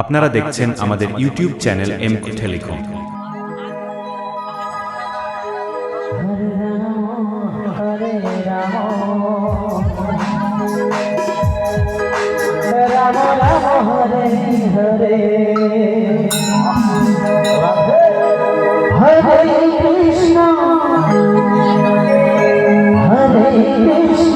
আপনারা দেখছেন আমাদের YouTube channel M telecom. Hare Krishna Hare Krishna.